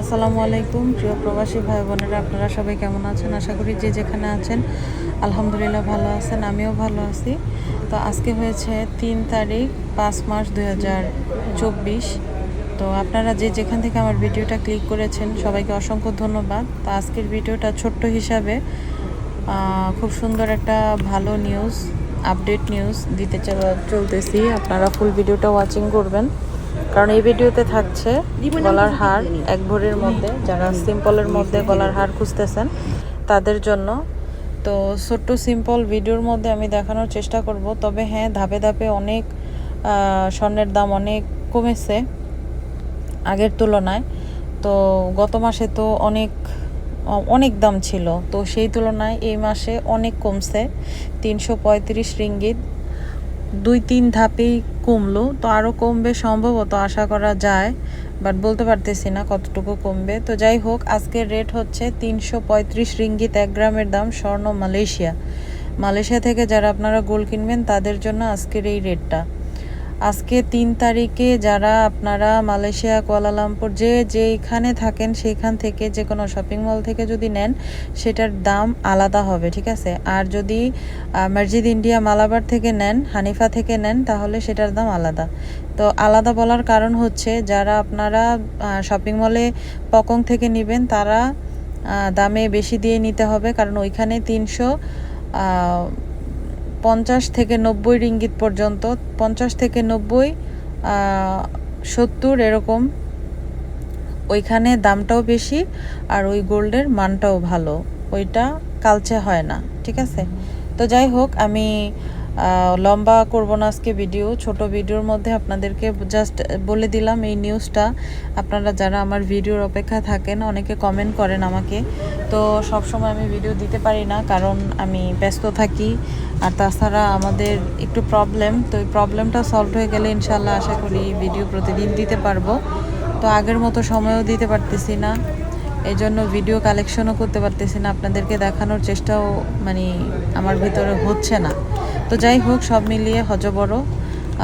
আসসালামু আলাইকুম, প্রিয় প্রবাসী ভাই বোনেরা, আপনারা সবাই কেমন আছেন? আশা করি যে যেখানে আছেন, আলহামদুলিল্লাহ ভালো আছেন, আমিও ভালো আছি। তো আজকে হয়েছে তিন তারিখ, পাঁচ মার্চ দুই তো আপনারা যে যেখান থেকে আমার ভিডিওটা ক্লিক করেছেন, সবাইকে অসংখ্য ধন্যবাদ। তো আজকের ভিডিওটা ছোট্ট হিসাবে খুব সুন্দর একটা ভালো নিউজ আপডেট নিউজ দিতে চলতেছি। আপনারা ফুল ভিডিওটা ওয়াচিং করবেন। কারণ এই ভিডিওতে থাকছে গলার হার এক ভরির মধ্যে যারা সিম্পলের মধ্যে গলার হার খুঁজতেছেন তাদের জন্য। তো ছোট্ট সিম্পল ভিডিওর মধ্যে আমি দেখানোর চেষ্টা করব। তবে হ্যাঁ ধাপে ধাপে অনেক স্বর্ণের দাম অনেক কমেছে আগের তুলনায়। তো গত মাসে তো অনেক অনেক দাম ছিল। তো সেই তুলনায় এই মাসে অনেক কমছে। তিনশো পঁয়ত্রিশ রিঙ্গিত দুই তিন ধাপেই কমলো। তো আরও কমবে সম্ভবত, আশা করা যায় বাট বলতে পারতেছি না কতটুকু কমবে। তো যাই হোক, আজকের রেট হচ্ছে তিনশো পঁয়ত্রিশ রিঙ্গিত এক গ্রামের দাম স্বর্ণ মালয়েশিয়া। মালয়েশিয়া থেকে যারা আপনারা গোল্ড কিনবেন, তাদের জন্য আজকের এই রেটটা আজকে তিন তারিখে যারা আপনারা মালয়েশিয়া কুয়ালালামপুর যে যেইখানে থাকেন সেইখান থেকে যে কোনো শপিং মল থেকে যদি নেন সেটার দাম আলাদা হবে ঠিক আছে? আর যদি আহ, মসজিদ ইন্ডিয়া মালাবার থেকে নেন হানিফা থেকে নেন তাহলে সেটার দাম আলাদা। তো আলাদা বলার কারণ হচ্ছে যারা আপনারা শপিং মলে পকং থেকে নেবেন তারা দামে বেশি দিয়ে নিতে হবে কারণ ওইখানে তিনশো পঞ্চাশ থেকে নব্বই রিঙ্গিত পর্যন্ত, পঞ্চাশ থেকে নব্বই সত্তর এরকম। ওইখানে দামটাও বেশি আর ওই গোল্ডের মানটাও ভালো। ওইটা কালচে হয় না, ঠিক আছে? তো যাই হোক, আমি লম্বা করব না আজকে ভিডিও ছোট ভিডিওর মধ্যে আপনাদেরকে জাস্ট বলে দিলাম এই নিউজটা আপনারা যারা আমার ভিডিওর অপেক্ষা থাকেন, অনেকে কমেন্ট করেন আমাকে। তো সব সময় আমি ভিডিও দিতে পারি না, কারণ আমি ব্যস্ত থাকি। আর তাছাড়া আমাদের একটু প্রবলেম তো এই প্রবলেমটা সলভ হয়ে গেলে ইনশাল্লাহ আশা করি ভিডিও প্রতিদিন দিতে পারব। তো আগের মতো সময়ও দিতে পারতেছি না। এই জন্য ভিডিও কালেকশনও করতে পারতেছি না। আপনাদেরকে দেখানোর চেষ্টাও মানে আমার ভিতরে হচ্ছে না। তো যাই হোক, সব মিলিয়ে হজবড়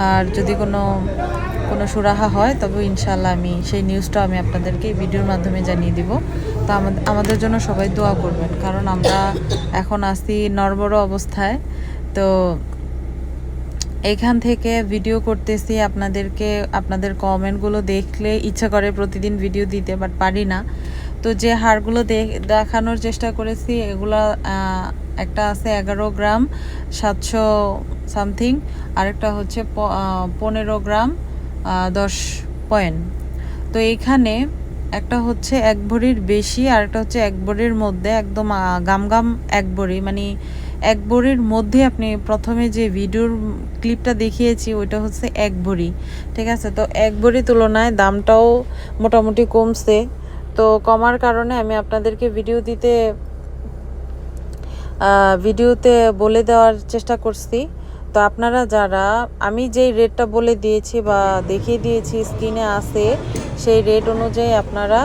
আর যদি কোনো কোনো সুরাহা হয়, তবে ইনশাল্লাহ আমি সেই নিউজটা আমি আপনাদেরকে এই ভিডিওর মাধ্যমে জানিয়ে দিব। তো আমাদের জন্য সবাই দোয়া করবেন, কারণ আমরা এখন আসি নরবড় অবস্থায়। তো এখান থেকে ভিডিও করতেছি আপনাদেরকে, আপনাদের কমেন্টগুলো দেখলে ইচ্ছা করে প্রতিদিন ভিডিও দিতে বাট পারি না। তো যে হাড়গুলো দেখানোর চেষ্টা করেছি এগুলো একটা আছে এগারো গ্রাম সাতশো সামথিং আরেকটা হচ্ছে পনেরো গ্রাম দশ পয়েন্ট। তো এইখানে একটা হচ্ছে এক ভরির বেশি আর একটা হচ্ছে এক ভরির মধ্যে একদম আহ, গাম গাম এক ভরি। মানে এক ভরির মধ্যে আপনি প্রথমে যে ভিডিওর ক্লিপটা দেখিয়েছি ওইটা হচ্ছে এক ভরি ঠিক আছে? তো এক ভরি তুলনায় দামটাও মোটামুটি কমছে। তো কমার কারণে আমি আপনাদেরকে ভিডিও দিতে ভিডিওতে বলে দেওয়ার চেষ্টা করছি। তো আপনারা যারা, আমি যেই রেটটা বলে দিয়েছি বা দেখিয়ে দিয়েছি স্ক্রিনে আছে, সেই রেট অনুযায়ী আপনারা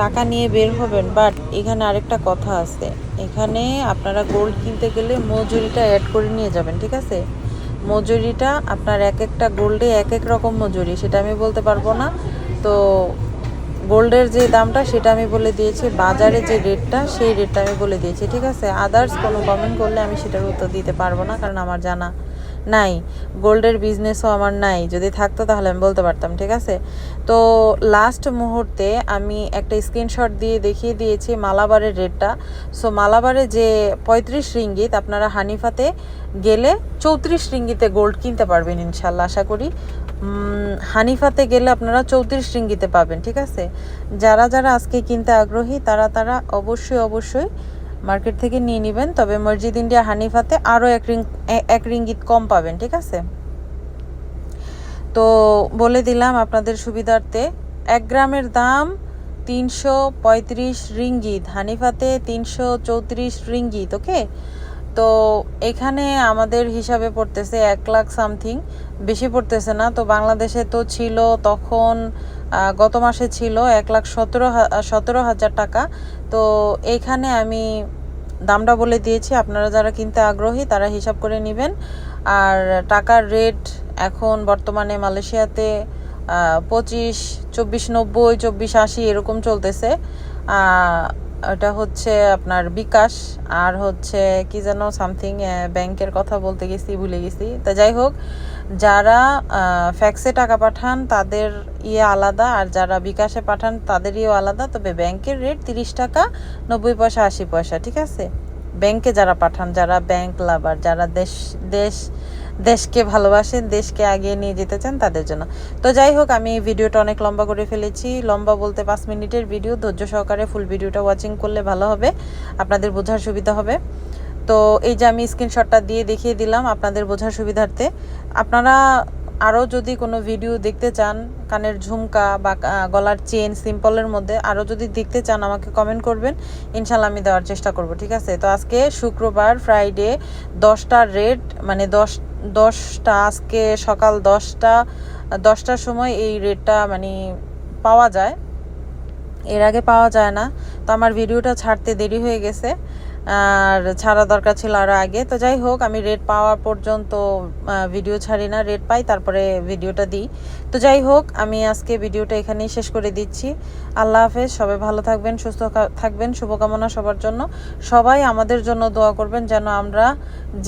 টাকা নিয়ে বের হবেন। বাট এখানে আরেকটা কথা আছে। এখানে আপনারা গোল্ড কিনতে গেলে মজুরিটা অ্যাড করে নিয়ে যাবেন, ঠিক আছে? মজুরিটা আপনার এক একটা গোল্ডে এক এক রকম মজুরি, সেটা আমি বলতে পারব না। তো গোল্ডের যে দামটা, সেটা আমি বলে দিয়েছি। বাজারে যে রেটটা, সেই রেটটা আমি বলে দিয়েছি, ঠিক আছে? আদার্স কোনো কমেন্ট করলে আমি সেটার উত্তর দিতে পারব না, কারণ আমার জানা নাই। গোল্ডের বিজনেসও আমার নাই। যদি থাকতো তাহলে আমি বলতে পারতাম, ঠিক আছে? তো লাস্ট মুহূর্তে আমি একটা স্ক্রিনশট দিয়ে দেখিয়ে দিয়েছি মালাবারের রেটটা। সো মালাবারে যে পঁয়ত্রিশ রিঙ্গিত, আপনারা হানিফাতে গেলে চৌত্রিশ রিঙ্গিতে গোল্ড কিনতে পারবেন, ইনশাল্লাহ, আশা করি। হানিফাতে গেলে আপনারা চৌত্রিশ রিঙ্গিতে পাবেন, ঠিক আছে? যারা যারা আজকে কিনতে আগ্রহী, তারা তারা অবশ্যই অবশ্যই মার্কেট থেকে নিয়ে নেবেন। তবে মসজিদ ইন্ডিয়া হানিফাতে আরও এক রিং, এক রিঙ্গিত কম পাবেন, ঠিক আছে? তো বলে দিলাম আপনাদের সুবিধার্থে, এক গ্রামের দাম তিনশো পঁয়ত্রিশ রিঙ্গিত, হানিফাতে তিনশো চৌত্রিশ রিঙ্গিত, ওকে? তো এখানে আমাদের হিসাবে পড়তেছে এক লাখ সামথিং, বেশি পড়তেছে না। তো বাংলাদেশে তো ছিল তখন গত মাসে ছিল এক লাখ সতেরো সতেরো হাজার টাকা। তো এখানে আমি দামটা বলে দিয়েছি, আপনারা যারা কিনতে আগ্রহী তারা হিসাব করে নেবেন। আর টাকার রেট এখন বর্তমানে মালয়েশিয়াতে পঁচিশ, চব্বিশ নব্বই, চব্বিশ আশি এরকম চলতেছে। এটা হচ্ছে আপনার বিকাশ, আর হচ্ছে কি যেন সামথিং ব্যাংকের কথা বলতে গেছি, ভুলে গেছি। তা যাই হোক, যারা ফ্যাক্সে টাকা পাঠান, তাদের ইয়ে আলাদা, আর যারা বিকাশে পাঠান, তাদের ইয়েও আলাদা। তবে ব্যাংকের রেট তিরিশ টাকা, নব্বই পয়সা, আশি পয়সা, ঠিক আছে? ব্যাংকে যারা পাঠান, যারা ব্যাংক লাভার যারা দেশ দেশ দেশকে ভালোবাসেন, দেশকে আগিয়ে নিয়ে যেতে চান তাদের জন্য। তো যাই হোক, আমি ভিডিওটা অনেক লম্বা করে ফেলেছি। লম্বা বলতে পাঁচ মিনিটের ভিডিও, ধৈর্য সহকারে ফুল ভিডিওটা ওয়াচিং করলে ভালো হবে, আপনাদের বোঝার সুবিধা হবে। তো এই যে আমি স্ক্রিনশটটা দিয়ে দেখিয়ে দিলাম আপনাদের বোঝার সুবিধার্থে। আপনারা আরও যদি কোনো ভিডিও দেখতে চান, কানের ঝুমকা বা গলার চেন সিম্পলের মধ্যে, আরও যদি দেখতে চান, আমাকে কমেন্ট করবেন। ইনশাল্লাহ আমি দেওয়ার চেষ্টা করব, ঠিক আছে? তো আজকে শুক্রবার ফ্রাইডে দশটার রেট মানে দশ দশটা, আজকে সকাল দশটা, দশটার সময় এই রেটটা মানে পাওয়া যায়। এর আগে পাওয়া যায় না। তো আমার ভিডিওটা ছাড়তে দেরি হয়ে গেছে, আর ছাড়া দরকার ছিল আরও আগে। তো যাই হোক, আমি রেট পাওয়া পর্যন্ত ভিডিও ছাড়ি না, রেট পাই, তারপরে ভিডিওটা দিই। তো যাই হোক, আমি আজকে ভিডিওটা এখানেই শেষ করে দিচ্ছি। আল্লাহ হাফেজ, সবাই ভালো থাকবেন, সুস্থ থাকবেন, শুভকামনা সবার জন্য। সবাই আমাদের জন্য দোয়া করবেন যেন আমরা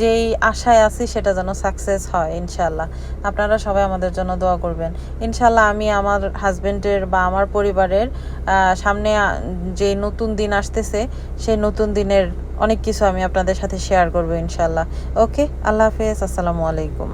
যেই আশায় আছি সেটা যেন সাকসেস হয় ইনশাল্লাহ আপনারা সবাই আমাদের জন্য দোয়া করবেন। ইনশাল্লাহ আমি আমার হাজবেন্ডের বা আমার পরিবারের সামনে যে নতুন দিন আসতেছে, সেই নতুন দিনের অনেক কিছু আমি আপনাদের সাথে শেয়ার করব ইনশাল্লাহ ওকে আল্লাহ হাফেজ, আসসালামু আলাইকুম।